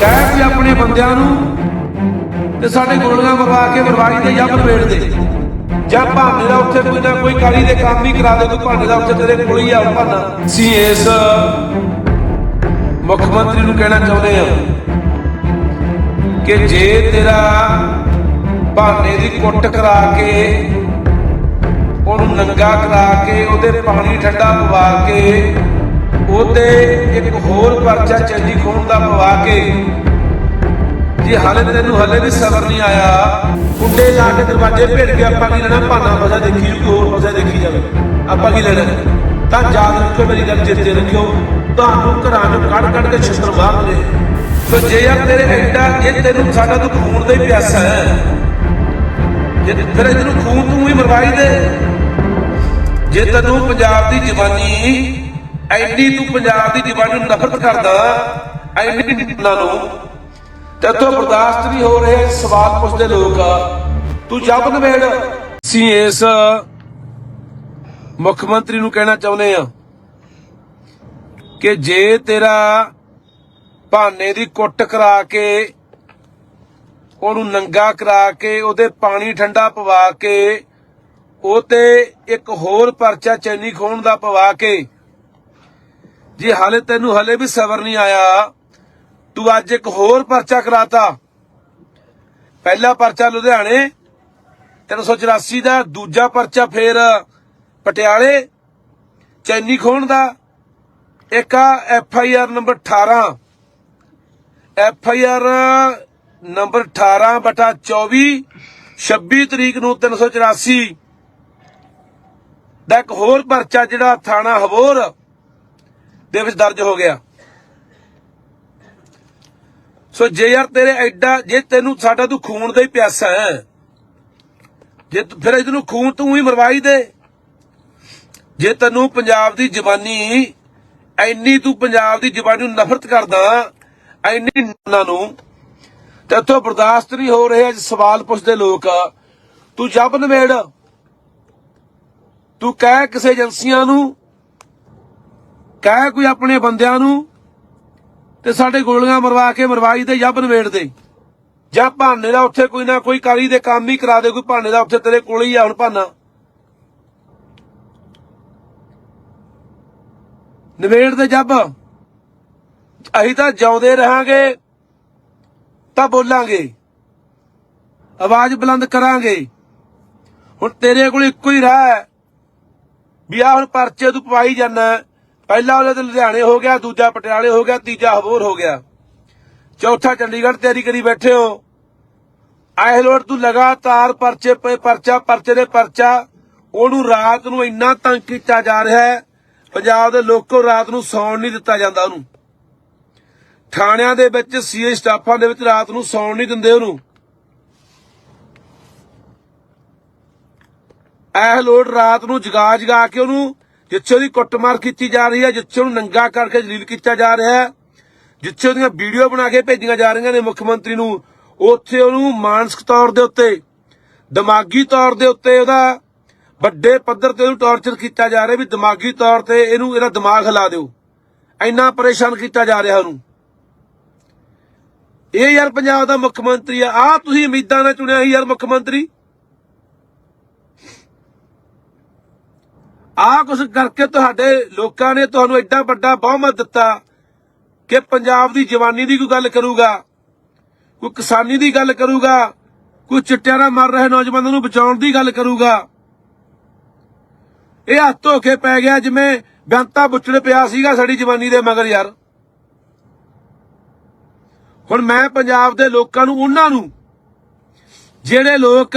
ਕਹਿ ਵੀ ਆਪਣੇ ਬੰਦਿਆਂ ਨੂੰ ਤੇ ਸਾਡੇ ਗੋਲੀਆਂ ਮਰਵਾ ਕੇ ਮਰਵਾਈ ਤੇ ਜੱਬ ਪੇੜ ਦੇ। ਜਾਂ ਭਾਨੇ ਦਾ ਉੱਥੇ ਕੋਈ ਨਾ ਕੋਈ ਕਾਲੀ ਦੇ ਕੰਮ ਹੀ ਕਰਾ ਦੇ, ਕੋਈ ਭਾਨੇ ਦਾ ਉੱਥੇ ਤੇਰੇ ਕੋਲ ਹੀ ਆ ਭਾਨਾ। ਸੀ ਇਸ ਮੁੱਖ ਮੰਤਰੀ ਨੂੰ ਕਹਿਣਾ ਚਾਹੁੰਦੇ ਆ ਕਿ ਜੇ ਤੇਰਾ ਭਾਨੇ ਦੀ ਕੁੱਟ ਕਰਾ ਕੇ, ਉਹਨੂੰ ਨੰਗਾ ਕਰਾ ਕੇ, ਉਹਦੇ ਪਾਣੀ ਠੰਡਾ ਪਵਾ ਕੇ, ਉਹਦੇ ਇੱਕ ਹੋਰ ਪਰਚਾ ਚੰਗੀ ਖੂਨ ਦਾ ਪਵਾ ਕੇ, ਜੇ ਹਾਲੇ ਤੈਨੂੰ ਹਲੇ ਵੀ ਸਬਰ ਨਹੀਂ ਆਇਆ, ਕੁੰਡੇ ਲਾ ਕੇ ਦਰਵਾਜ਼ੇ ਭੇੜ ਕੇ ਆਪਾਂ ਕੀ ਲੈਣਾ? ਭਾਨਾ ਫਸਾ ਦੇਖੀ ਜੂ ਹੋਰ ਫਸਾ ਦੇਖੀ ਜਾਵੇ। ਆਪਾਂ ਕੀ ਲੈਣਾ? ਤਾਂ ਯਾਦ ਰੱਖਿਓ ਮੇਰੀ ਗੱਲ, ਚੇਤੇ ਰੱਖਿਓ। ਤੁਹਾਨੂੰ ਘਰਾਂ ਨੂੰ ਕੱਢ ਕੱਢ ਕੇ ਛਿੱਤਰ ਮਾਰਦੇ ਸੋ ਜੇ ਯਾਰ ਤੇਰੇ ਐਡਾ, ਜੇ ਤੈਨੂੰ ਸਾਡਾ ਤੂੰ ਖੂਨ ਦਾ ਹੀ ਪਿਆਸਾ ਹੈ, ਜੇ ਫਿਰ ਤੈਨੂੰ ਖੂਨ ਤੂੰ ਹੀ ਮਰਵਾਈ ਦੇ, ਜੇ ਤੈਨੂੰ ਪੰਜਾਬ ਦੀ ਜਵਾਨੀ ਐਡੀ ਤੂੰ ਪੰਜਾਬ ਦੀ ਜਵਾਨੀ ਨੂੰ ਨਫ਼ਰਤ ਕਰਦਾ ਐਡੀ ਨਾ। ਨੂੰ ਤੇਥੋਂ ਬਰਦਾਸ਼ਤ ਨਹੀਂ ਹੋ ਰਹੇ ਸਵਾਲ ਪੁੱਛਦੇ ਲੋਕ ਤੂੰ ਜੱਬ ਨਵੇੜ ਸੀ ਇਸ ਮੁੱਖ ਮੰਤਰੀ ਨੂੰ ਕਹਿਣਾ ਚਾਹੁੰਦੇ ਆ ਕਿ ਜੇ ਤੇਰਾ ਭਾਨੇ ਦੀ ਕੁੱਟ ਕਰਾ ਕੇ, ਉਹਨੂੰ ਨੰਗਾ ਕਰਾ ਕੇ, ਉਹਦੇ ਪਾਣੀ ਠੰਡਾ ਪਵਾ ਕੇ, ਉਹ ਤੇ ਇੱਕ ਹੋਰ ਪਰਚਾ ਚੈਨੀ ਖੋਣ ਦਾ ਪਵਾ ਕੇ ਜੇ ਹਾਲੇ ਤੈਨੂੰ ਹਲੇ ਵੀ ਸਬਰ ਨਹੀਂ ਆਇਆ, ਤੂੰ ਅੱਜ ਇੱਕ ਹੋਰ ਪਰਚਾ ਕਰਾਤਾ। ਪਹਿਲਾ ਪਰਚਾ ਲੁਧਿਆਣੇ 384 ਦਾ, ਦੂਜਾ ਪਰਚਾ ਫੇਰ ਪਟਿਆਲੇ, ਚੈਨੀ ਖੋਣ ਦਾ। ਇੱਕ ਆ F I R number 18 F I R number 18 ਬਟਾ 24 26 ਤਰੀਕ ਨੂੰ 384 ਦਾ ਇੱਕ ਹੋਰ ਪਰਚਾ ਜਿਹੜਾ ਥਾਣਾ ਹਵੋਰ ਦੇ ਵਿੱਚ ਦਰਜ ਹੋ ਗਿਆ। ਸੋ ਜੇ ਯਾਰ ਤੇਰੇ ਐਡਾ, ਜੇ ਤੈਨੂੰ ਸਾਡਾ ਤੂੰ ਖੂਨ ਦਾ ਹੀ ਪਿਆਸਾ ਹੈ, ਜੇ ਫਿਰ ਇਹਨੂੰ ਖੂਨ ਤੂੰ ਹੀ ਮਰਵਾਈ ਦੇ। ਜੇ ਤੈਨੂੰ ਪੰਜਾਬ ਦੀ ਜਵਾਨੀ ਐਨੀ ਤੂੰ ਪੰਜਾਬ ਦੀ ਜਵਾਨੀ ਨੂੰ ਨਫ਼ਰਤ ਕਰਦਾ, ਐਨੀ ਉਹਨਾਂ ਨੂੰ ਤੇਥੋਂ ਬਰਦਾਸ਼ਤ ਨਹੀਂ ਹੋ ਰਿਹਾ ਅੱਜ ਸਵਾਲ ਪੁੱਛਦੇ ਲੋਕ, ਤੂੰ ਜੱਬ ਨਵੇੜ ਤੂੰ ਕਹਿ ਕਿਸੇ ਏਜੰਸੀਆਂ ਨੂੰ ਕਹਿ ਕੋਈ ਆਪਣੇ ਬੰਦਿਆਂ ਨੂੰ ਤੇ ਸਾਡੇ ਗੋਲੀਆਂ ਮਰਵਾ ਕੇ ਮਰਵਾਈ ਤੇ ਜੱਬ ਨਵੇੜ ਦੇ। ਜਾਂ ਭਾਨੇ ਦਾ ਉੱਥੇ ਕੋਈ ਨਾ ਕੋਈ ਕਾਲੀ ਦੇ ਕੰਮ ਹੀ ਕਰਾ ਦੇ, ਕੋਈ ਭਾਨੇ ਦਾ ਉੱਥੇ ਤੇਰੇ ਕੋਲ ਹੀ ਆ ਹੁਣ ਭਾਨਾ। ਨਵੇੜ ਦੇ ਜੱਬ। ਅਸੀਂ ਤਾਂ ਜਿਉਂਦੇ ਰਹਾਂਗੇ, ਤਾਂ ਬੋਲਾਂਗੇ। ਆਵਾਜ਼ ਬੁਲੰਦ ਕਰਾਂਗੇ। ਹੁਣ ਤੇਰੇ ਕੋਲ ਇੱਕੋ ਹੀ ਰਾਹ ਹੈ, ਵੀ ਆ ਹੁਣ ਪਰਚੇ ਤੂੰ ਪਵਾਈ ਜਾਂਦਾ ਪਹਿਲਾ ਉਹਦੇ ਤੇ ਲੁਧਿਆਣੇ ਹੋ ਗਿਆ, ਦੂਜਾ ਪਟਿਆਲੇ ਹੋ ਗਿਆ, ਤੀਜਾ ਹਬੋਰ ਹੋ ਗਿਆ। ਚੌਥਾ ਚੰਡੀਗੜ੍ਹ ਤਿਆਰੀ ਕਰੀ ਬੈਠੇ ਹੋ। ਆਏ ਤੂੰ ਲਗਾਤਾਰ ਪਰਚੇ ਪੇ ਪਰਚਾ, ਪਰਚੇ ਦੇ ਪਰਚਾ। ਉਹਨੂੰ ਰਾਤ ਨੂੰ ਇੰਨਾ ਤੰਗ ਕੀਤਾ ਜਾ ਰਿਹਾ ਹੈ, ਪੰਜਾਬ ਦੇ ਲੋਕੋ ਰਾਤ ਨੂੰ ਸੌਣ ਨਹੀਂ ਦਿੱਤਾ ਜਾਂਦਾ ਉਹਨੂੰ। ਥਾਣਿਆਂ ਦੇ ਵਿੱਚ ਸੀਏ ਸਟਾਫਾਂ ਦੇ ਵਿੱਚ ਰਾਤ ਨੂੰ ਸੌਣ ਨਹੀਂ ਦਿੰਦੇ ਉਹਨੂੰ। ਇਹ ਲੋੜ ਰਾਤ ਨੂੰ ਜਗਾ ਜਗਾ ਕੇ ਉਹਨੂੰ ਜਿੱਥੇ ਉਹਦੀ ਕੁੱਟਮਾਰ ਕੀਤੀ ਜਾ ਰਹੀ ਹੈ, ਜਿੱਥੇ ਉਹਨੂੰ ਨੰਗਾ ਕਰਕੇ ਜਲੀਲ ਕੀਤਾ ਜਾ ਰਿਹਾ ਹੈ, ਜਿੱਥੇ ਉਹਦੀਆਂ ਵੀਡੀਓ ਬਣਾ ਕੇ ਭੇਜੀਆਂ ਜਾ ਰਹੀਆਂ ਨੇ ਮੁੱਖ ਮੰਤਰੀ ਨੂੰ, ਉੱਥੇ ਉਹਨੂੰ ਮਾਨਸਿਕ ਤੌਰ ਦੇ ਉੱਤੇ, ਦਿਮਾਗੀ ਤੌਰ ਦੇ ਉੱਤੇ ਉਹਦਾ ਵੱਡੇ ਪੱਧਰ ਤੇ ਉਹਨੂੰ ਟੌਰਚਰ ਕੀਤਾ ਜਾ ਰਿਹਾ ਵੀ ਦਿਮਾਗੀ ਤੌਰ ਤੇ ਇਹਨੂੰ, ਇਹਦਾ ਦਿਮਾਗ ਹਿਲਾ ਦਿਓ। ਇੰਨਾ ਪਰੇਸ਼ਾਨ ਕੀਤਾ ਜਾ ਰਿਹਾ ਉਹਨੂੰ। ਇਹ ਯਾਰ ਪੰਜਾਬ ਦਾ ਮੁੱਖ ਮੰਤਰੀ ਆ। ਆ ਤੁਸੀਂ ਉਮੀਦਾਂ ਨਾਲ ਚੁਣਿਆ ਸੀ ਯਾਰ ਮੁੱਖ ਮੰਤਰੀ। ਆ ਕੁਛ ਕਰਕੇ ਤੁਹਾਡੇ ਲੋਕਾਂ ਨੇ ਤੁਹਾਨੂੰ ਐਡਾ ਵੱਡਾ ਬਹੁਮਤ ਦਿੱਤਾ ਕਿ ਪੰਜਾਬ ਦੀ ਜਵਾਨੀ ਦੀ ਕੋਈ ਗੱਲ ਕਰੂਗਾ, ਕੋਈ ਕਿਸਾਨੀ ਦੀ ਗੱਲ ਕਰੂਗਾ, ਕੋਈ ਚਿੱਟਿਆਂ ਨਾਲ ਮਰ ਰਹੇ ਨੌਜਵਾਨਾਂ ਨੂੰ ਬਚਾਉਣ ਦੀ ਗੱਲ ਕਰੂਗਾ। ਇਹ ਹੱਥ ਧੋ ਪੈ ਗਿਆ ਜਿਵੇਂ ਬੈਂਤਾ ਬੁੱਚੜ ਪਿਆ ਸੀਗਾ ਸਾਡੀ ਜਵਾਨੀ ਦੇ ਮਗਰ ਯਾਰ। ਹੁਣ ਮੈਂ ਪੰਜਾਬ ਦੇ ਲੋਕਾਂ ਨੂੰ, ਉਹਨਾਂ ਨੂੰ, ਜਿਹੜੇ ਲੋਕ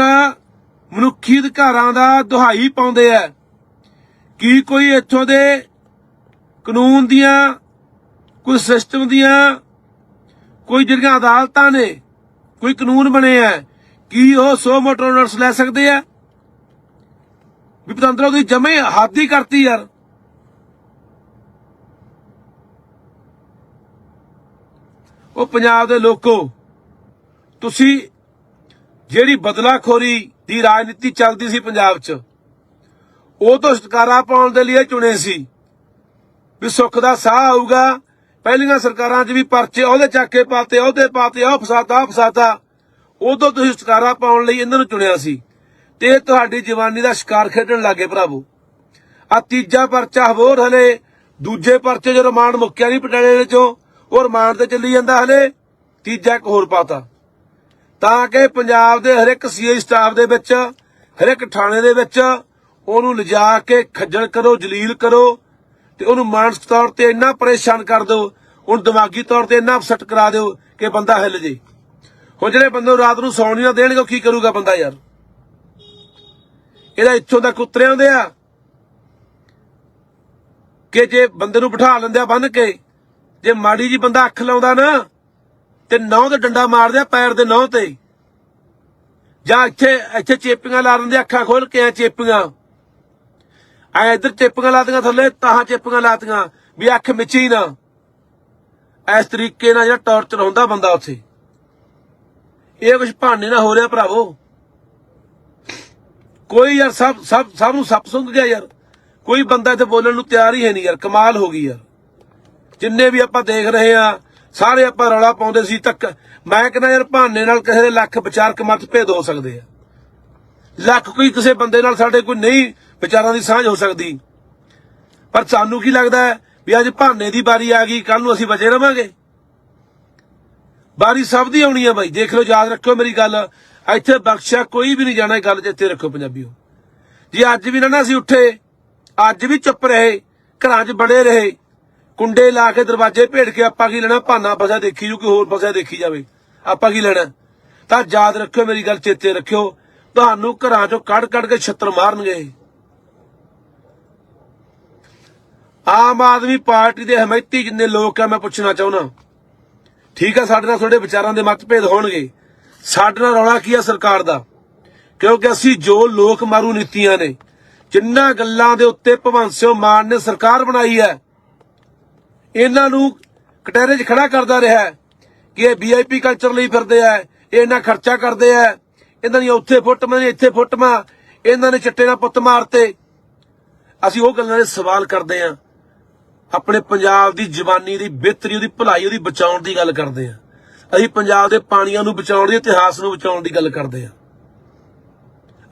ਮਨੁੱਖੀ ਅਧਿਕਾਰਾਂ ਦਾ ਦੁਹਾਈ ਪਾਉਂਦੇ ਆ ਕੀ ਕੋਈ ਇੱਥੋਂ ਦੇ ਕਾਨੂੰਨ ਦੀਆਂ, ਕੋਈ ਸਿਸਟਮ ਦੀਆਂ, ਕੋਈ ਜਿਹੜੀਆਂ ਅਦਾਲਤਾਂ ਨੇ, ਕੋਈ ਕਾਨੂੰਨ ਬਣੇ ਆ, ਕੀ ਉਹ 100 ਮੋਟਰ ਨੋਟਸ ਲੈ ਸਕਦੇ ਆ? ਵੀ ਪਤੰਦਰੋਂ ਦੀ ਜਮੇ ਹਾਦੀ ਕਰਤੀ ਯਾਰ। ਉਹ ਪੰਜਾਬ ਦੇ ਲੋਕੋ, ਤੁਸੀਂ ਜਿਹੜੀ ਬਦਲਾਖੋਰੀ ਦੀ ਰਾਜਨੀਤੀ ਚੱਲਦੀ ਸੀ ਪੰਜਾਬ 'ਚ ਉਹ ਤੋਂ ਛੁਟਕਾਰਾ ਪਾਉਣ ਦੇ ਲਈ ਇਹ ਚੁਣੇ ਸੀ ਵੀ ਸੁੱਖ ਦਾ ਸਾਹ ਆਊਗਾ। ਪਹਿਲੀਆਂ ਸਰਕਾਰਾਂ 'ਚ ਵੀ ਪਰਚੇ ਉਹਦੇ ਚੱਕ ਕੇ ਪਾਤੇ, ਉਹਦੇ ਪਾਤੇ ਉਹ ਫਸਾਤਾ ਫਸਾਤਾ। ਉਦੋਂ ਤੁਸੀਂ ਸਰਕਾਰਾਂ ਪਾਉਣ ਲਈ ਇਹਨਾਂ ਨੂੰ ਚੁਣਿਆ ਸੀ। ਤੇ ਇਹ ਤੁਹਾਡੀ ਜਵਾਨੀ ਦਾ ਸ਼ਿਕਾਰ ਖੇਡਣ ਲੱਗੇ ਭਰਾਵੋ। ਆ ਤੀਜਾ ਪਰਚਾ ਹੋਰ ਹਲੇ, ਦੂਜੇ ਪਰਚੇ ਜੋ ਰਿਮਾਂਡ ਮੁੱਕਿਆ ਨਹੀਂ ਪਟਿਆਲੇ ਦੇ ਚੋਂ ਉਹ ਰਿਮਾਂਡ ਤੇ ਚੱਲੀ ਜਾਂਦਾ ਹਲੇ, ਤੀਜਾ ਇੱਕ ਹੋਰ ਪਾਤਾ। ਤਾਂ ਕਿ ਪੰਜਾਬ ਦੇ ਹਰ ਇੱਕ ਸੀਆਈ ਸਟਾਫ ਦੇ ਵਿੱਚ ਹਰ ਇੱਕ ਥਾਣੇ ਦੇ ਵਿੱਚ ਉਹਨੂੰ ਲਿਜਾ ਕੇ ਖੱਜਲ ਕਰੋ, ਜਲੀਲ ਕਰੋ ਤੇ ਉਹਨੂੰ ਮਾਨਸਿਕ ਤੌਰ ਤੇ ਇੰਨਾ ਪਰੇਸ਼ਾਨ ਕਰ ਦਿਓ, ਉਹਨੂੰ ਦਿਮਾਗੀ ਤੌਰ ਤੇ ਇੰਨਾ ਅਪਸੈਟ ਕਰਾ ਦਿਓ ਕਿ ਬੰਦਾ ਹਿੱਲ ਜੇ। ਹੁਣ ਜਿਹੜੇ ਬੰਦੇ ਨੂੰ ਰਾਤ ਨੂੰ ਸੌਣ ਨਹੀਂ ਨਾ ਦੇਣਗੇ, ਉਹ ਕੀ ਕਰੂਗਾ ਬੰਦਾ ਯਾਰ? ਇਹਦਾ ਇੱਥੋਂ ਤੱਕ ਉਤਰੇ ਆਉਂਦੇ ਆ ਕਿ ਜੇ ਬੰਦੇ ਨੂੰ ਬਿਠਾ ਲੈਂਦੇ ਆ ਬੰਨ ਕੇ, ਜੇ ਮਾੜੀ ਜੀ ਬੰਦਾ ਅੱਖ ਲਾਉਂਦਾ ਨਾ, ਤੇ ਨਹੁੰ ਤੇ ਡੰਡਾ ਮਾਰਦੇ ਆ ਪੈਰ ਦੇ ਨਹੁੰ ਤੇ। ਜਾਂ ਇੱਥੇ ਇੱਥੇ ਚੇਪੀਆਂ ਲਾ ਦਿੰਦੇ ਅੱਖਾਂ ਖੋਲ ਕੇ ਆ ਚੇਪੀਆਂ। ਐ ਇੱਧਰ ਚੇਪੀਆਂ ਲਾਤੀਆਂ ਥੱਲੇ ਤਾਂ ਚੇਪੀਆਂ ਲਾਤੀਆਂ, ਵੀ ਅੱਖ ਮਿਚੀ ਨਾ। ਇਸ ਤਰੀਕੇ ਨਾਲ ਜਿਹੜਾ ਟੌਰਚਰ ਹੁੰਦਾ ਬੰਦਾ ਉੱਥੇ। ਇਹ ਕੁਝ ਭਾਣੇ ਨਾ ਹੋ ਰਿਹਾ ਭਰਾਵੋ। ਕੋਈ ਯਾਰ ਸਭ ਸਭ ਸਭ ਨੂੰ ਸੱਪ ਸੁੰਘ ਗਿਆ ਯਾਰ। ਕੋਈ ਬੰਦਾ ਇੱਥੇ ਬੋਲਣ ਨੂੰ ਤਿਆਰ ਹੀ ਹੈ ਨਹੀਂ ਯਾਰ, ਕਮਾਲ ਹੋ ਗਈ ਯਾਰ। ਜਿੰਨੇ ਵੀ ਆਪਾਂ ਦੇਖ ਰਹੇ ਆ ਸਾਰੇ ਆਪਾਂ ਰੌਲਾ ਪਾਉਂਦੇ ਸੀ ਤੱਕ ਮੈਂ ਕਹਿੰਦਾ ਯਾਰ ਬਹਾਨੇ ਨਾਲ ਕਿਸੇ ਦੇ ਲੱਖ ਵਿਚਾਰਕ ਮਤਭੇਦ ਹੋ ਸਕਦੇ ਆ। ਲੱਖ ਕੋਈ ਕਿਸੇ ਬੰਦੇ ਨਾਲ ਸਾਡੇ ਕੋਈ ਨਹੀਂ ਵਿਚਾਰਾਂ ਦੀ ਸਾਂਝ ਹੋ ਸਕਦੀ। ਪਰ ਸਾਨੂੰ ਕੀ ਲੱਗਦਾ ਹੈ ਵੀ ਅੱਜ ਭਾਨੇ ਦੀ ਵਾਰੀ ਆ ਗਈ ਕੱਲ ਨੂੰ ਅਸੀਂ ਬਚੇ ਰਵਾਂਗੇ? ਵਾਰੀ ਸਭ ਦੀ ਆਉਣੀ ਹੈ ਬਾਈ। ਦੇਖ ਲਓ, ਯਾਦ ਰੱਖਿਓ ਮੇਰੀ ਗੱਲ। ਇੱਥੇ ਬਖਸ਼ਿਆ ਕੋਈ ਵੀ ਨਹੀਂ ਜਾਣਾ ਇਹ ਗੱਲ ਜਿੱਥੇ ਰੱਖੋ ਪੰਜਾਬੀਓ। ਜੇ ਅੱਜ ਵੀ ਨਾ ਨਾ ਅਸੀਂ ਉੱਠੇ, ਅੱਜ ਵੀ ਚੁੱਪ ਰਹੇ, ਘਰਾਂ 'ਚ ਬੜੇ ਰਹੇ, ਕੁੰਡੇ ਲਾ ਕੇ ਦਰਵਾਜ਼ੇ ਭੇੜ ਕੇ ਆਪਾਂ ਕੀ ਲੈਣਾ? ਭਾਨਾ ਫਸਿਆ ਦੇਖੀ ਜੂ, ਕੋਈ ਹੋਰ ਫਸਿਆ ਦੇਖੀ ਜਾਵੇ। ਆਪਾਂ ਕੀ ਲੈਣਾ? ਤਾਂ ਯਾਦ ਰੱਖਿਓ ਮੇਰੀ ਗੱਲ, ਚੇਤੇ ਰੱਖਿਓ। ਤੁਹਾਨੂੰ ਘਰਾਂ 'ਚੋਂ ਕੱਢ ਕੱਢ ਕੇ ਛੱਤਰ ਮਾਰਨਗੇ। ਆਮ ਆਦਮੀ ਪਾਰਟੀ ਦੇ ਹਮਾਇਤੀ ਜਿੰਨੇ ਲੋਕ ਆ, ਮੈਂ ਪੁੱਛਣਾ ਚਾਹੁੰਦਾ। ਠੀਕ ਆ, ਸਾਡੇ ਨਾਲ ਤੁਹਾਡੇ ਵਿਚਾਰਾਂ ਦੇ ਮਤਭੇਦ ਹੋਣਗੇ। ਸਾਡੇ ਨਾਲ ਰੌਲਾ ਕੀ ਆ ਸਰਕਾਰ ਦਾ? ਕਿਉਂਕਿ ਅਸੀਂ ਜੋ ਲੋਕ ਮਾਰੂ ਨੀਤੀਆਂ ਨੇ, ਜਿੰਨਾ ਗੱਲਾਂ ਦੇ ਉੱਤੇ ਭਗਵੰਤ ਸਿੰਘ ਮਾਨ ਨੇ ਸਰਕਾਰ ਬਣਾਈ ਹੈ, ਇਹਨਾਂ ਨੂੰ ਕਟਹਿਰੇ 'ਚ ਖੜਾ ਕਰਦਾ ਰਿਹਾ ਕਿ ਇਹ ਵੀਆਈਪੀ ਕਲਚਰ ਲਈ ਫਿਰਦੇ ਆ, ਇਹ ਇਹਨਾਂ ਖਰਚਾ ਕਰਦੇ ਆ, ਇਹਨਾਂ ਦੀਆਂ ਉੱਥੇ ਫੁੱਟਮਾਂ ਨੇ ਇੱਥੇ ਫੁੱਟ ਮਾ, ਇਹਨਾਂ ਨੇ ਚਿੱਟੇ ਨਾਲ ਪੁੱਤ ਮਾਰਤੇ। ਅਸੀਂ ਉਹ ਗੱਲਾਂ ਦੇ ਸਵਾਲ ਕਰਦੇ ਆ ਆਪਣੇ ਪੰਜਾਬ ਦੀ ਜਵਾਨੀ ਦੀ ਬਿਹਤਰੀ, ਉਹਦੀ ਭਲਾਈ, ਉਹਦੀ ਬਚਾਉਣ ਦੀ ਗੱਲ ਕਰਦੇ ਆ। ਅਸੀਂ ਪੰਜਾਬ ਦੇ ਪਾਣੀਆਂ ਨੂੰ ਬਚਾਉਣ ਦੀ, ਇਤਿਹਾਸ ਨੂੰ ਬਚਾਉਣ ਦੀ ਗੱਲ ਕਰਦੇ ਆ।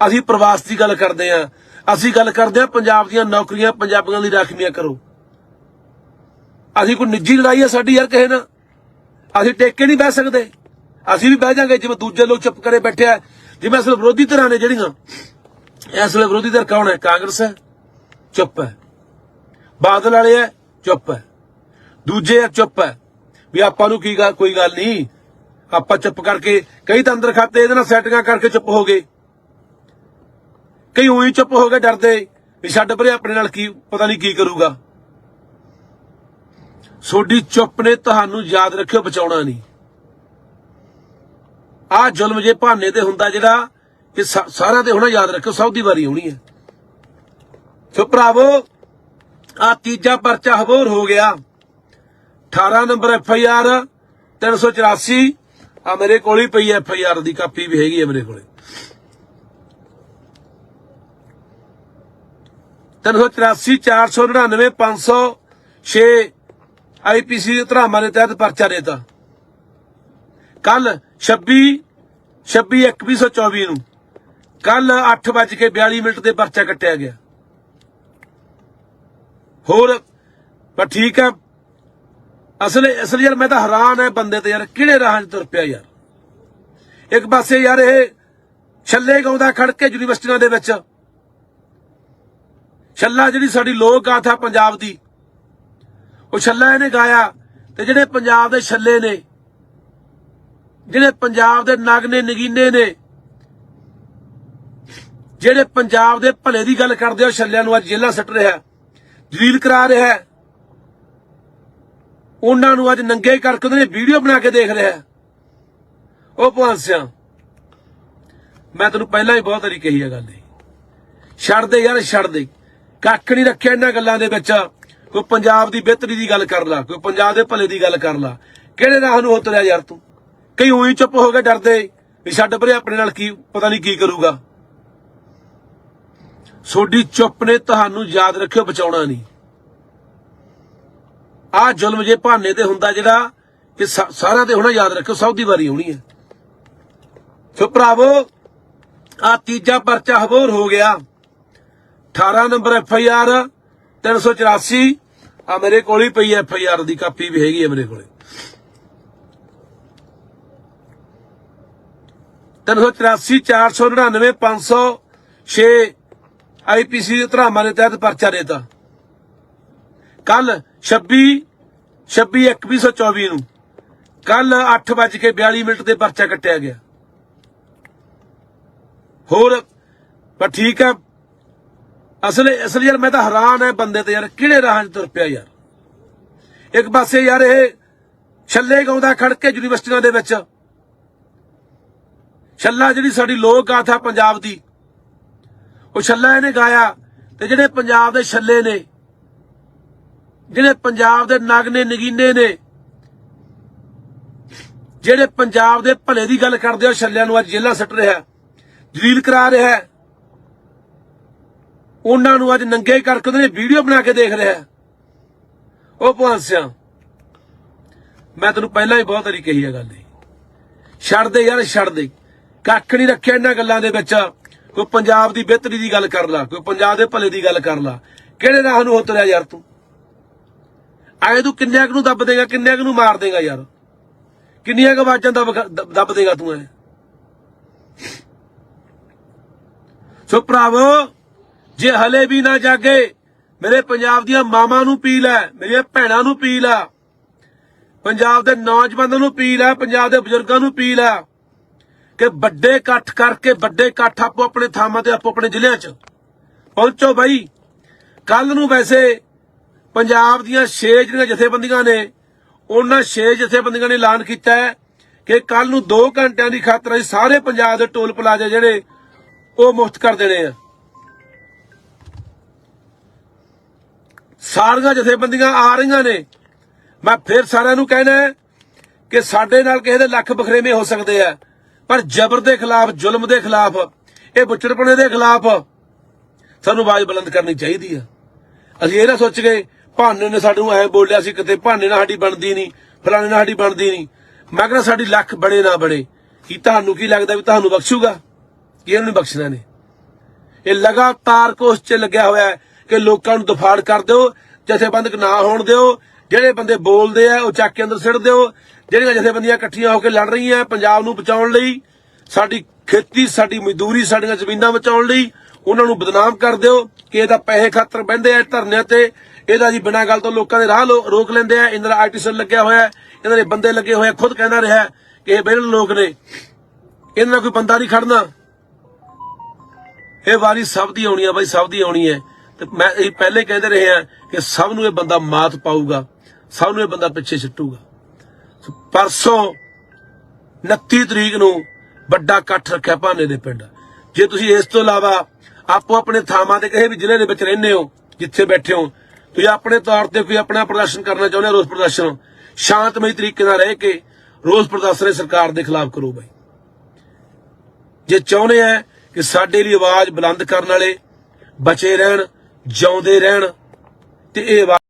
ਅਸੀਂ ਪ੍ਰਵਾਸ ਦੀ ਗੱਲ ਕਰਦੇ ਆ। ਅਸੀਂ ਗੱਲ ਕਰਦੇ ਆ, ਪੰਜਾਬ ਦੀਆਂ ਨੌਕਰੀਆਂ ਪੰਜਾਬੀਆਂ ਲਈ ਰਾਖਵੀਆਂ ਕਰੋ। ਅਸੀਂ ਕੋਈ ਨਿੱਜੀ ਲੜਾਈ ਆ ਸਾਡੀ ਯਾਰ ਕਹੇ ਨਾ ਅਸੀਂ ਟੇਕੇ ਨਹੀਂ ਬਹਿ ਸਕਦੇ। ਅਸੀਂ ਵੀ ਬਹਿ ਜਾਾਂਗੇ, ਜਿਵੇਂ ਦੂਜੇ ਲੋਕ ਚੁੱਪ ਕਰੇ ਬੈਠੇ ਆ। ਜਿਵੇਂ ਅਸਲ ਵਿਰੋਧੀ ਧਿਰਾਂ ਨੇ ਜਿਹੜੀਆਂ। ਇਸ ਵੇਲੇ ਵਿਰੋਧੀ ਧਿਰ ਕੌਣ ਹੈ? ਕਾਂਗਰਸ ਹੈ। ਚੁੱਪ ਹੈ। ਬਾਦਲ ਵਾਲੇ ਹੈ। ਚੁੱਪ ਹੈ। ਦੂਜੇ ਆ, ਚੁੱਪ ਹੈ। ਵੀ ਆਪਾਂ ਨੂੰ ਕੀ ਗੱਲ, ਕੋਈ ਗੱਲ ਨਹੀਂ। ਆਪਾਂ ਚੁੱਪ ਕਰਕੇ ਕਈ ਤਾਂ ਅੰਦਰ ਖਾਤੇ, ਇਹਦੇ ਨਾਲ ਸੈਟਿੰਗਾਂ ਕਰਕੇ ਚੁੱਪ ਹੋ ਗਏ। ਕਈ ਉਹੀ ਚੁੱਪ ਹੋ ਗਏ ਡਰਦੇ, ਵੀ ਛੱਡ ਪਰੇ ਆਪਣੇ ਨਾਲ ਕੀ, ਪਤਾ ਨਹੀਂ ਕੀ ਕਰੂਗਾ। ਸੋਡੀ ਚੁੱਪ ਨੇ ਤੁਹਾਨੂੰ ਯਾਦ ਰੱਖਿਓ, ਬਚਾਉਣਾ ਨਹੀਂ। ਆ ਜ਼ੁਲਮ ਜੇ ਭਾਨੇ ਤੇ ਹੁੰਦਾ ਜਿਹੜਾ, ਇਹ ਸਾ- ਸਾਰਿਆਂ ਤੇ ਹੋਣਾ ਯਾਦ ਰੱਖਿਓ ਸਭ ਦੀ ਵਾਰੀ ਆਉਣੀ ਹੈ। ਸੋ ਭਰਾਵੋ ਆ ਤੀਜਾ ਪਰਚਾ ਹਬੋਰ ਹੋ ਗਿਆ। 18 ਨੰਬਰ ਐਫ ਆਈ ਆਰ 384 ਆ ਮੇਰੇ ਕੋਲ ਹੀ ਪਈ ਐਫ ਆਈ ਆਰ ਦੀ ਕਾਪੀ ਵੀ ਹੈਗੀ ਹੈ ਮੇਰੇ ਕੋਲੇ। 384 499 506 ਆਈਪੀਸੀ ਧਰਾਵਾਂ ਦੇ ਤਹਿਤ ਪਰਚਾ ਦੇਤਾ। ਕੱਲ 26 26 2124 ਨੂੰ। ਕੱਲ 8:42 ਮਿੰਟ ਤੇ ਪਰਚਾ ਕੱਟਿਆ ਗਿਆ। ਹੋਰ, ਪਰ ਠੀਕ ਹੈ ਅਸਲ ਅਸਲ ਯਾਰ ਮੈਂ ਤਾਂ ਹੈਰਾਨ ਹੈ ਬੰਦੇ ਤੇ ਯਾਰ, ਕਿਹੜੇ ਰਾਹਾਂ 'ਚ ਤੁਰ ਪਿਆ ਯਾਰ? ਇੱਕ ਪਾਸੇ ਯਾਰ ਇਹ ਛੱਲੇ ਗਾਉਂਦਾ ਖੜ ਕੇ ਯੂਨੀਵਰਸਿਟੀਆਂ ਦੇ ਵਿੱਚ। ਛੱਲਾ ਜਿਹੜੀ ਸਾਡੀ ਲੋਕ ਗਾਥਾ ਪੰਜਾਬ ਦੀ, ਉਹ ਛੱਲਾ ਇਹਨੇ ਗਾਇਆ ਤੇ ਜਿਹੜੇ ਪੰਜਾਬ ਦੇ ਛੱਲੇ ਨੇ, ਜਿਹੜੇ ਪੰਜਾਬ ਦੇ ਨਗ ਨੇ ਨਗੀਨੇ ਨੇ, ਜਿਹੜੇ ਪੰਜਾਬ ਦੇ ਭਲੇ ਦੀ ਗੱਲ ਕਰਦੇ ਆ, ਉਹ ਛੱਲਿਆਂ ਨੂੰ ਅੱਜ ਜੇਲ੍ਹਾਂ ਸੱਟ ਰਿਹਾ। ਜਲੀਲ ਕਰਾ ਰਿਹਾ ਹੈ। ਉਹਨਾਂ ਨੂੰ ਅੱਜ ਨੰਗੇ ਕਰਕੇ ਉਹਨੇ ਵੀਡੀਓ ਬਣਾ ਕੇ ਦੇਖ ਰਿਹਾ ਉਹ ਭਗਵੰਤ ਸਿੰਘ ਮੈਂ ਤੈਨੂੰ ਪਹਿਲਾਂ ਹੀ ਬਹੁਤ ਵਾਰੀ ਕਹੀ ਆ ਗੱਲ ਇਹ। ਛੱਡ ਦੇ ਯਾਰ, ਛੱਡ ਦੇ। ਕੱਖ ਨਹੀਂ ਰੱਖਿਆ ਇਹਨਾਂ ਗੱਲਾਂ ਦੇ ਵਿੱਚ। ਕੋਈ ਪੰਜਾਬ ਦੀ ਬਿਹਤਰੀ ਦੀ ਗੱਲ ਕਰ ਲਾ, ਕੋਈ ਪੰਜਾਬ ਦੇ ਭਲੇ ਦੀ ਗੱਲ ਕਰ ਲਾ। ਕਿਹੜੇ ਰਾਹ ਨੂੰ ਉਤਰਿਆ ਯਾਰ ਤੂੰ? ਕਈ ਉਹੀ ਚੁੱਪ ਹੋ ਕੇ ਡਰਦੇ। ਵੀ ਛੱਡ ਭਰੇ ਆਪਣੇ ਨਾਲ ਕੀ, ਪਤਾ ਨਹੀਂ ਕੀ ਕਰੂਗਾ। ਤੁਹਾਡੀ ਚੁੱਪ ਨੇ ਤੁਹਾਨੂੰ ਯਾਦ ਰੱਖਿਓ, ਬਚਾਉਣਾ ਨਹੀਂ। ਆ ਜ਼ੁਲਮ ਜੇ ਭਾਨੇ ਤੇ ਹੁੰਦਾ ਜਿਹੜਾ, ਕਿ ਸਾ- ਤੇ ਹੋਣਾ ਯਾਦ ਰੱਖਿਓ ਸਭ ਦੀ ਵਾਰੀ ਆਉਣੀ ਹੈ। ਸੋ ਭਰਾਵੋ, ਆ ਤੀਜਾ ਪਰਚਾ ਹਬੋਰ ਹੋ ਗਿਆ। 18 ਨੰਬਰ ਐਫ ਆਈ ਆਰ 384 ਆ ਮੇਰੇ ਕੋਲ ਹੀ ਪਈ ਐਫ ਆਈ ਆਰ ਦੀ ਕਾਪੀ ਵੀ ਹੈਗੀ ਹੈ ਮੇਰੇ ਕੋਲੇ। 384 499 506 ਆਈਪੀਸੀ ਦੇ ਧਰਾਵਾਂ ਦੇ ਤਹਿਤ ਪਰਚਾ ਦੇਤਾ। ਕੱਲ 26 26 2124 ਨੂੰ ਕੱਲ 8:42 ਮਿੰਟ ਤੇ ਪਰਚਾ ਕੱਟਿਆ ਗਿਆ। ਹੋਰ, ਪਰ ਠੀਕ ਆ, ਅਸਲ ਅਸਲ ਯਾਰ ਮੈਂ ਤਾਂ ਹੈਰਾਨ ਹੈ ਬੰਦੇ ਤੇ ਯਾਰ, ਕਿਹੜੇ ਰਾਹਾਂ 'ਚ ਤੁਰ ਪਿਆ ਯਾਰ? ਇੱਕ ਪਾਸੇ ਯਾਰ ਇਹ ਛੱਲੇ ਗਾਉਂਦਾ ਖੜ ਕੇ ਯੂਨੀਵਰਸਿਟੀਆਂ ਦੇ ਵਿੱਚ। ਛੱਲਾ ਜਿਹੜੀ ਸਾਡੀ ਲੋਕ ਗਾਥਾ ਪੰਜਾਬ ਦੀ ਉਹ ਛੱਲਾ ਇਹਨੇ ਗਾਇਆ ਤੇ ਜਿਹੜੇ ਪੰਜਾਬ ਦੇ ਛੱਲੇ ਨੇ, ਜਿਹੜੇ ਪੰਜਾਬ ਦੇ ਨਗ ਨੇ ਨਗੀਨੇ ਨੇ, ਜਿਹੜੇ ਪੰਜਾਬ ਦੇ ਭਲੇ ਦੀ ਗੱਲ ਕਰਦੇ ਆ ਛੱਲਿਆਂ ਨੂੰ ਅੱਜ ਜੇਲ੍ਹਾਂ ਸੱਟ ਰਿਹਾ, ਜਲੀਲ ਕਰਾ ਰਿਹਾ। ਉਹਨਾਂ ਨੂੰ ਅੱਜ ਨੰਗੇ ਕਰਕੇ ਉਹਨੇ ਵੀਡੀਓ ਬਣਾ ਕੇ ਦੇਖ ਰਿਹਾ। ਹੈ। ਉਹ ਭਾਂਸਿਆ ਮੈਂ ਤੈਨੂੰ ਪਹਿਲਾਂ ਹੀ ਬਹੁਤ ਵਾਰੀ ਕਹੀ ਹੈ ਗੱਲ ਇਹ ਛੱਡ ਦੇ ਯਾਰ, ਛੱਡ ਦੇ। ਕੱਖ ਨਹੀਂ ਰੱਖਿਆ ਇਹਨਾਂ ਗੱਲਾਂ ਦੇ ਵਿੱਚ। ਕੋਈ ਪੰਜਾਬ ਦੀ ਬਿਹਤਰੀ ਦੀ ਗੱਲ ਕਰ ਲਾ, ਕੋਈ ਪੰਜਾਬ ਦੇ ਭਲੇ ਦੀ ਗੱਲ ਕਰ ਲਾ, ਕਿਹੜੇ ਰਾਹ ਨੂੰ ਉਤਰਿਆ ਯਾਰ ਤੂੰ? ਆਏ ਤੂੰ ਕਿੰਨਿਆਂ ਕੁ ਨੂੰ ਦੱਬ ਦੇਗਾ, ਕਿੰਨਿਆਂ ਕੁ ਨੂੰ ਮਾਰ ਦੇਗਾ ਯਾਰ? ਕਿੰਨੀਆਂ ਕੁ ਆਵਾਜ਼ਾਂ ਦੱਬ ਦੱਬ- ਦੇਗਾ ਤੂੰ ਐ? ਸੋ ਭਰਾਵੋ, ਜੇ ਹਲੇ ਵੀ ਨਾ ਜਾਗੇ, ਮੇਰੇ ਪੰਜਾਬ ਦੀਆਂ ਮਾਵਾਂ ਨੂੰ ਪੀ ਹੈ ਮੇਰੀਆਂ ਭੈਣਾਂ ਨੂੰ ਪੀ ਲੈ, ਪੰਜਾਬ ਦੇ ਨੌਜਵਾਨਾਂ ਨੂੰ ਪੀ ਹੈ ਪੰਜਾਬ ਦੇ ਬਜ਼ੁਰਗਾਂ ਨੂੰ ਪੀ ਲੈ। ਕਿ ਵੱਡੇ ਇਕੱਠ ਕਰਕੇ ਵੱਡੇ ਇਕੱਠ ਆਪੋ ਆਪਣੇ ਥਾਵਾਂ ਤੇ, ਆਪੋ ਆਪਣੇ ਜ਼ਿਲ੍ਹਿਆਂ 'ਚ। ਪਹੁੰਚੋ ਬਾਈ। ਕੱਲ ਨੂੰ ਵੈਸੇ ਪੰਜਾਬ ਦੀਆਂ 6 ਜਿਹੜੀਆਂ ਜਥੇਬੰਦੀਆਂ ਨੇ, ਉਹਨਾਂ 6 ਜਥੇਬੰਦੀਆਂ ਨੇ ਐਲਾਨ ਕੀਤਾ ਹੈ ਕਿ ਕੱਲ ਨੂੰ 2 ਘੰਟਿਆਂ ਦੀ ਖਾਤਰ ਅਸੀਂ ਸਾਰੇ ਪੰਜਾਬ ਦੇ ਟੋਲ ਪਲਾਜੇ ਜਿਹੜੇ, ਉਹ ਮੁਫਤ ਕਰ ਦੇਣੇ ਆ। ਸਾਰੀਆਂ ਜਥੇਬੰਦੀਆਂ ਆ ਰਹੀਆਂ ਨੇ। ਮੈਂ ਫਿਰ ਸਾਰਿਆਂ ਨੂੰ ਕਹਿਣਾ ਕਿ ਸਾਡੇ ਨਾਲ ਕਿਸੇ ਦੇ ਲੱਖ ਬਖਰੇਵੇਂ ਹੋ ਸਕਦੇ ਆ। ਪਰ ਜ਼ਬਰ ਦੇ ਖਿਲਾਫ, ਜ਼ੁਲਮ ਦੇ ਖਿਲਾਫ, ਇਹ ਬੁੱਚੜਪਣੇ ਦੇ ਖਿਲਾਫ ਸਾਨੂੰ ਆਵਾਜ਼ ਬੁਲੰਦ ਕਰਨੀ ਚਾਹੀਦੀ ਆ। ਅਸੀਂ ਇਹ ਨਾ ਸੋਚ ਗਏ, ਭਾਨੇ ਨੇ ਸਾਨੂੰ ਐ ਬੋਲਿਆ ਸੀ ਕਿਤੇ ਭਾਨੇ ਨਾਲ ਸਾਡੀ ਬਣਦੀ ਨਹੀਂ, ਫਲਾਣੇ ਨਾਲ ਸਾਡੀ ਬਣਦੀ ਨਹੀਂ। ਮੈਂ ਕਹਿੰਦਾ ਸਾਡੀ ਲੱਖ ਬਣੇ ਨਾ ਬਣੇ। ਕੀ ਤੁਹਾਨੂੰ ਕੀ ਲੱਗਦਾ ਵੀ ਤੁਹਾਨੂੰ ਬਖਸ਼ੂਗਾ? ਕੀ ਇਹਨੂੰ ਨਹੀਂ ਬਖਸ਼ਣਾ ਨੇ? ਇਹ ਲਗਾਤਾਰ ਕੋਸ਼ਿਸ਼ 'ਚ ਲੱਗਿਆ ਹੋਇਆ ਹੈ ਕਿ ਲੋਕਾਂ ਨੂੰ ਦਫਾੜ ਕਰ ਦਿਓ, ਜਥੇਬੰਦਕ ਨਾ ਹੋਣ ਦਿਓ, ਜਿਹੜੇ ਬੰਦੇ ਬੋਲਦੇ ਆ, ਉਹ ਚੱਕ ਕੇ ਅੰਦਰ ਸਿੱਟ ਦਿਓ ਜਿਹੜੀਆਂ ਜਥੇਬੰਦੀਆਂ ਇਕੱਠੀਆਂ ਹੋ ਕੇ ਲੜ ਰਹੀਆਂ ਪੰਜਾਬ ਨੂੰ ਬਚਾਉਣ ਲਈ, ਸਾਡੀ ਖੇਤੀ, ਸਾਡੀ ਮਜ਼ਦੂਰੀ ਸਾਡੀਆਂ ਜ਼ਮੀਨਾਂ ਬਚਾਉਣ ਲਈ, ਉਹਨਾਂ ਨੂੰ ਬਦਨਾਮ ਕਰ ਦਿਓ ਕਿ ਇਹਦਾ ਪੈਸੇ ਖਾਤਰ ਬਹਿੰਦੇ ਆ ਧਰਨਿਆਂ ਤੇ। ਇਹਦਾ ਜੀ ਬਿਨਾਂ ਗੱਲ ਤੋਂ ਲੋਕਾਂ ਦੇ ਰਾਹ ਲੋ- ਰੋਕ ਲੈਂਦੇ ਆ। ਇਹਨਾਂ ਦਾ ਆਰਟੀਸਨ ਲੱਗਿਆ ਹੋਇਆ ਇਹਨਾਂ ਦੇ ਬੰਦੇ ਲੱਗੇ ਹੋਏ ਖੁਦ ਕਹਿੰਦਾ ਰਿਹਾ ਕਿ ਇਹ ਬੇਰਲ ਲੋਕ ਨੇ। ਇਹਨਾਂ ਨਾਲ ਕੋਈ ਬੰਦਾ ਨਹੀਂ ਖੜਨਾ। ਇਹ ਵਾਰੀ ਸਭ ਦੀ ਆਉਣੀ ਆ ਬਾਈ, ਸਭ ਦੀ ਆਉਣੀ ਹੈ। ਤੇ ਮੈਂ ਇਹ ਪਹਿਲੇ ਕਹਿੰਦੇ ਰਹੇ ਆ ਕਿ ਸਭ ਨੂੰ ਇਹ ਬੰਦਾ ਮਾਤ ਪਾਊਗਾ। ਸਭ ਨੂੰ ਇਹ ਬੰਦਾ ਪਿੱਛੇ ਛੱਟੂਗਾ ਪਰਸੋਂ 29 ਤਰੀਕ ਨੂੰ ਵੱਡਾ ਇਕੱਠ ਰੱਖਿਆ ਭਾਨੇ ਦੇ ਪਿੰਡ। ਜੇ ਤੁਸੀਂ ਇਸ ਤੋਂ ਇਲਾਵਾ ਆਪੋ ਆਪਣੇ ਥਾਵਾਂ ਤੇ ਕਿਸੇ ਵੀ ਜ਼ਿਲ੍ਹੇ ਦੇ ਵਿੱਚ ਰਹਿੰਦੇ ਹੋ, ਜਿੱਥੇ ਬੈਠੇ ਹੋ, ਤੁਸੀਂ ਆਪਣੇ ਤੌਰ ਤੇ ਕੋਈ ਆਪਣਾ ਪ੍ਰਦਰਸ਼ਨ ਕਰਨਾ ਚਾਹੁੰਦੇ ਹੋ, ਰੋਸ ਪ੍ਰਦਰਸ਼ਨ, ਸ਼ਾਂਤਮਈ ਤਰੀਕੇ ਨਾਲ ਰਹਿ ਕੇ ਰੋਸ ਪ੍ਰਦਰਸ਼ਨ ਸਰਕਾਰ ਦੇ ਖਿਲਾਫ ਕਰੋ ਬਾਈ। ਜੇ ਚਾਹੁੰਦੇ ਆ ਕਿ ਸਾਡੇ ਲਈ ਆਵਾਜ਼ ਬੁਲੰਦ ਕਰਨ ਵਾਲੇ ਬਚੇ ਰਹਿਣ, ਜਿਉਂਦੇ ਰਹਿਣ, ਤੇ ਇਹ ਆਵਾਜ਼